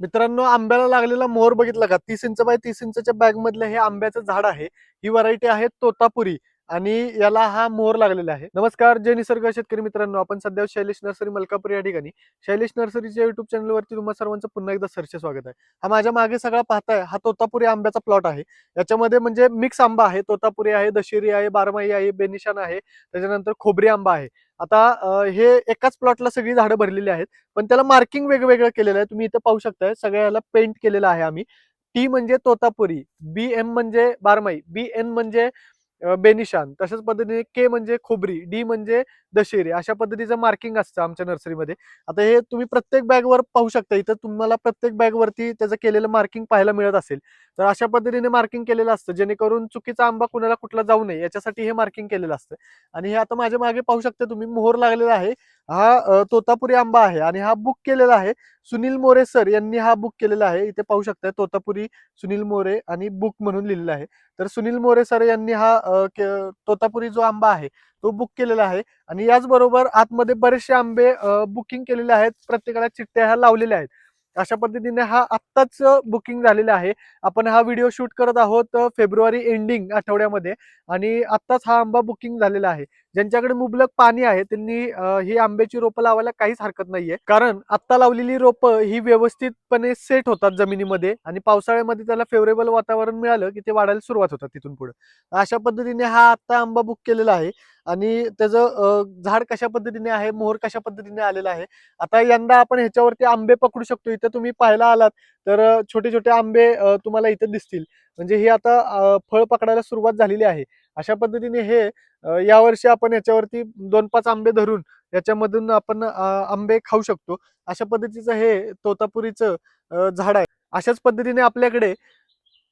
मित्रांनो आंब्याला लागलेला मोहर बघितला का? तीस इंच बाय तीस इंचच्या बॅग मधलं हे आंब्याचं झाड आहे. ही व्हरायटी आहे तोतापुरी आणि याला हा मोहर लागलेला आहे. नमस्कार जय निसर्ग शेतकरी मित्रांनो. आपण सध्या शैलेश नर्सरी मलकापूर या ठिकाणी. शैलेश नर्सरीच्या युट्यूब चॅनलवरती तुम्हाला सर्वांचं पुन्हा एकदा सरचे स्वागत आहे. हा माझ्या मागे सगळा पाहताय हा तोतापुरी आंब्याचा प्लॉट आहे. याच्यामध्ये म्हणजे मिक्स आंबा आहे. तोतापुरी आहे दशेरी आहे बारमाई आहे बेनिशान आहे. त्याच्यानंतर खोबरी आंबा आहे. आता हे एकाच प्लॉटला सगळी झाडं भरलेली आहेत पण त्याला मार्किंग वेगवेगळं केलेलं आहे. तुम्ही इथं पाहू शकताय सगळ्याला पेंट केलेलं आहे आम्ही. टी म्हणजे तोतापुरी बी एम म्हणजे बारमाई बी एन म्हणजे बेनिशान. तशाच पद्धतीने के म्हणजे खोबरी डी म्हणजे दशेरी अशा पद्धतीचं मार्किंग असतं आमच्या नर्सरीमध्ये आता हे तुम्ही प्रत्येक बॅगवर पाहू शकता इथं तुम्हाला प्रत्येक बॅगवरती त्याचं केलेलं मार्किंग पाहायला मिळत असेल. तर अशा पद्धतीने मार्किंग केलेलं असतं जेणेकरून चुकीचा आंबा कुणाला कुठला जाऊ नये याच्यासाठी हे मार्किंग केलेलं असतं. आणि हे आता माझ्या मागे पाहू शकता तुम्ही मोहर लागलेला आहे. हा तोतापुरी आंबा आहे आणि हा बुक केलेला आहे. सुनील मोरे सर यांनी हा बुक केलेला आहे. इथे पाहू शकता तोतापुरी सुनील मोरे आणि बुक म्हणून लिहिलेला आहे. तर सुनील मोरे सर यांनी हा के- तोतापुरी जो आंबा आहे तो बुक केलेला आहे. आणि याचबरोबर आतमध्ये बरेचसे आंबे बुकिंग केलेले आहेत. प्रत्येकाला चिठ्ठ्या ह्या लावलेल्या आहेत. अशा पद्धतीने हा आत्ताच बुकिंग झालेला आहे. आपण हा व्हिडिओ शूट करत आहोत फेब्रुवारी एंडिंग आठवड्यामध्ये. आणि आत्ताच हा आंबा बुकिंग झालेला आहे. ज्यांच्याकडे मुबलक पाणी आहे त्यांनी ही आंब्याची रोपं लावायला काहीच हरकत नाहीये. कारण आत्ता लावलेली रोपं ही व्यवस्थितपणे सेट होतात जमिनीमध्ये आणि पावसाळ्यामध्ये त्याला फेवरेबल वातावरण मिळालं की ते वाढायला सुरुवात होतात तिथून पुढे. अशा पद्धतीने हा आत्ता आंबा बुक केलेला आहे. आणि त्याचं झाड कशा पद्धतीने आहे मोहर कशा पद्धतीने आलेला आहे. आता यंदा आपण ह्याच्यावरती आंबे पकडू शकतो. इथं तुम्ही पाहायला आलात तर छोटे छोटे आंबे तुम्हाला इथं दिसतील. म्हणजे ही आता फळ पकडायला सुरुवात झालेली आहे. अशा पद्धतीने हे यावर्षी आपण याच्यावरती दोन पाच आंबे धरून याच्यामधून आपण आंबे खाऊ शकतो. अशा पद्धतीचं हे तोतापुरीचं झाड आहे. अशाच पद्धतीने आपल्याकडे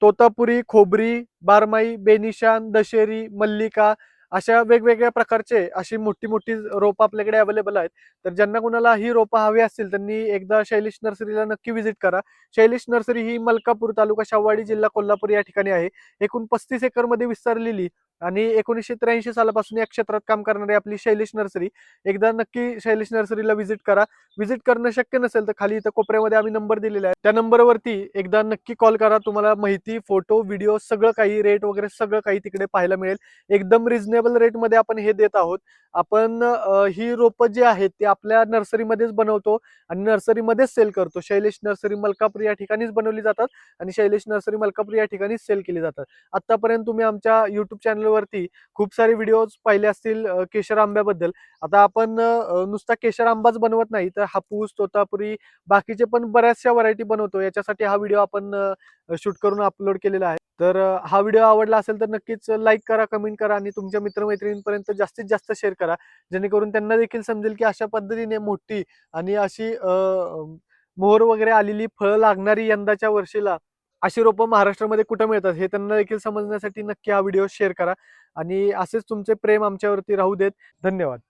तोतापुरी खोबरी बारमाई बेनिशान दशेरी मल्लिका अशा वेगवेगळ्या प्रकारचे अशी मोठी मोठी रोपं आपल्याकडे अवेलेबल आहेत. तर ज्यांना कुणाला ही रोपं हवी असतील त्यांनी एकदा शैलेश नर्सरीला नक्की व्हिजिट करा. शैलेश नर्सरी ही मलकापूर तालुका शाहवाडी जिल्हा कोल्हापूर या ठिकाणी आहे. एकूण पस्तीस एकरमध्ये विस्तारलेली आणि एकोणीसशे त्र्याऐंशी सालापासून या क्षेत्रात काम करणारी आपली शैलेश नर्सरी एकदा नक्की शैलेश नर्सरीला व्हिजिट करा. व्हिजिट करणं शक्य नसेल तर खाली इथं कोपऱ्यामध्ये आम्ही नंबर दिलेला आहे. त्या नंबरवरती एकदा नक्की कॉल करा. तुम्हाला माहिती फोटो व्हिडिओ सगळं काही रेट वगैरे सगळं काही तिकडे पाहायला मिळेल. एकदम रिझनेबल रेटमध्ये आपण हे देत आहोत. आपण ही रोपं जी आहेत ती आपल्या नर्सरीमध्येच बनवतो आणि नर्सरीमध्येच सेल करतो. शैलेश नर्सरी मलकापूर या ठिकाणीच बनवली जातात आणि शैलेश नर्सरी मलकापूर या ठिकाणीच सेल केली जातात. आतापर्यंत तुम्ही आमच्या युट्यूब चॅनलवरती खूप सारे व्हिडिओज पाहिले असतील केशर आंब्याबद्दल. आता आपण नुसता केशर आंबाच बनवत नाही तर हापूस तोतापुरी बाकीचे पण बऱ्याचशा व्हरायटी बनवतो. याच्यासाठी हा व्हिडिओ आपण शूट करून अपलोड केलेला आहे. तर हा व्हिडिओ आवडला असेल तर नक्कीच लाईक करा कमेंट करा आणि तुमच्या मित्रमैत्रिणींपर्यंत जास्तीत जास्त शेअर करा. जेणेकरून त्यांना देखील समजेल की अशा पद्धतीने मोठी आणि अशी मोहर वगैरे आलेली फळं लागणारी यंदाच्या वर्षीला अशी रोपं महाराष्ट्रामध्ये कुठं मिळतात हे त्यांना देखील समजण्यासाठी नक्की हा व्हिडिओ शेअर करा. आणि असेच तुमचे प्रेम आमच्यावरती राहू देत. धन्यवाद.